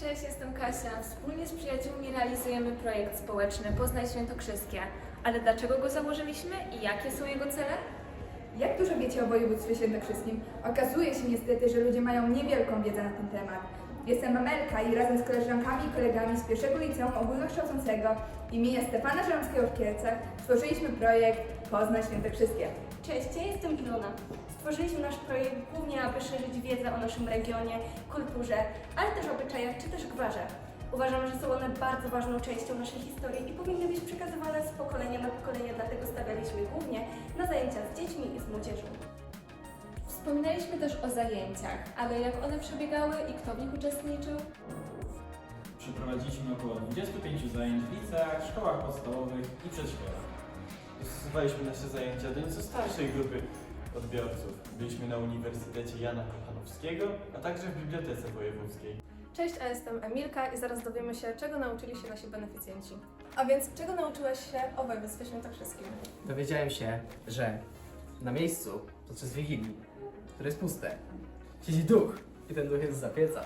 Cześć, jestem Kasia. Wspólnie z przyjaciółmi realizujemy projekt społeczny Poznaj Świętokrzyskie. Ale dlaczego go założyliśmy i jakie są jego cele? Jak dużo wiecie o województwie świętokrzyskim? Okazuje się niestety, że ludzie mają niewielką wiedzę na ten temat. Jestem Amelka i razem z koleżankami i kolegami z pierwszego liceum ogólnokształcącego imienia Stefana Żeromskiego w Kielcach stworzyliśmy projekt Poznaj Świętokrzyskie. Cześć, ja jestem Ilona. Stworzyliśmy nasz projekt głównie, aby szerzyć wiedzę o naszym regionie, kulturze, ale też obyczajach czy też gwarze. Uważam, że są one bardzo ważną częścią naszej historii i powinny być przekazywane z pokolenia na pokolenie, dlatego stawialiśmy głównie na zajęcia z dziećmi i z. Wspominaliśmy też o zajęciach, ale jak one przebiegały i kto w nich uczestniczył? Przeprowadziliśmy około 25 zajęć w liceach, szkołach podstawowych i przedszkolach. Dostosowaliśmy nasze zajęcia do nieco starszej grupy odbiorców. Byliśmy na Uniwersytecie Jana Kochanowskiego, a także w Bibliotece Wojewódzkiej. Cześć, a jestem Emilka i zaraz dowiemy się, czego nauczyli się nasi beneficjenci. A więc, czego nauczyłaś się o województwie świętokrzyskim? Dowiedziałem się, że na miejscu podczas Wigilii, które jest puste, siedzi duch i ten duch jest za pieca.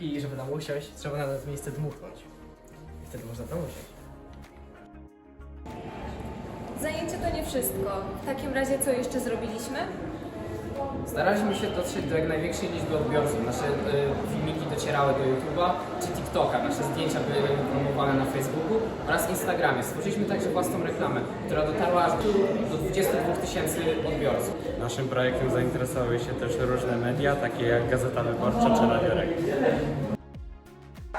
I żeby tam usiąść, trzeba na to miejsce dmuchnąć. I wtedy można tam usiąść. Zajęcie to nie wszystko. W takim razie co jeszcze zrobiliśmy? Staraliśmy się dotrzeć do jak największej liczby odbiorców. Nasze y, filmiki docierały do YouTube'a czy TikToka. Nasze zdjęcia były promowane na Facebooku oraz Instagramie. Stworzyliśmy także własną reklamę, która dotarła aż do 22 tysięcy odbiorców. Naszym projektem zainteresowały się też różne media, takie jak Gazeta Wyborcza czy Radio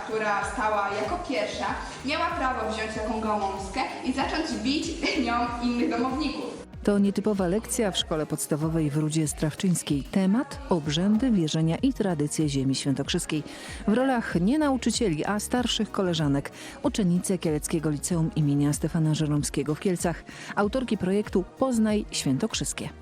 która stała jako pierwsza, miała prawo wziąć taką gałązkę i zacząć bić nią innych domowników. To nietypowa lekcja w szkole podstawowej w Rudzie Strawczyńskiej. Temat obrzędy, wierzenia i tradycje ziemi świętokrzyskiej. W rolach nie nauczycieli, a starszych koleżanek. Uczennice Kieleckiego Liceum imienia Stefana Żeromskiego w Kielcach. Autorki projektu Poznaj Świętokrzyskie.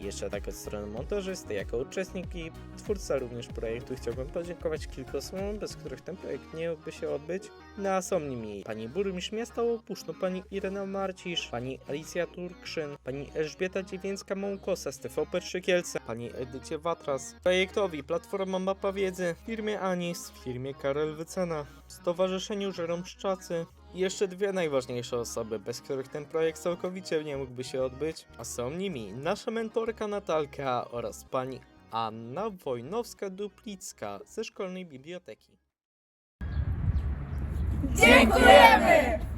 Jeszcze tak od strony montażysty, jako uczestnik i twórca również projektu chciałbym podziękować kilku osobom, bez których ten projekt nie mógłby się odbyć. No a są nimi pani burmistrz miasta Łopuszno, pani Irena Marcisz, pani Alicja Turkszyn, pani Elżbieta Dziewięcka-Mąkosa z TVP3 Kielce, pani Edycie Watras, projektowi Platforma Mapa Wiedzy, firmie Anis, firmie Karel Wycena, Stowarzyszeniu Żeromszczacy, i jeszcze dwie najważniejsze osoby, bez których ten projekt całkowicie nie mógłby się odbyć, a są nimi nasza mentorka Natalka oraz pani Anna Wojnowska-Duplicka ze szkolnej biblioteki. Dziękujemy!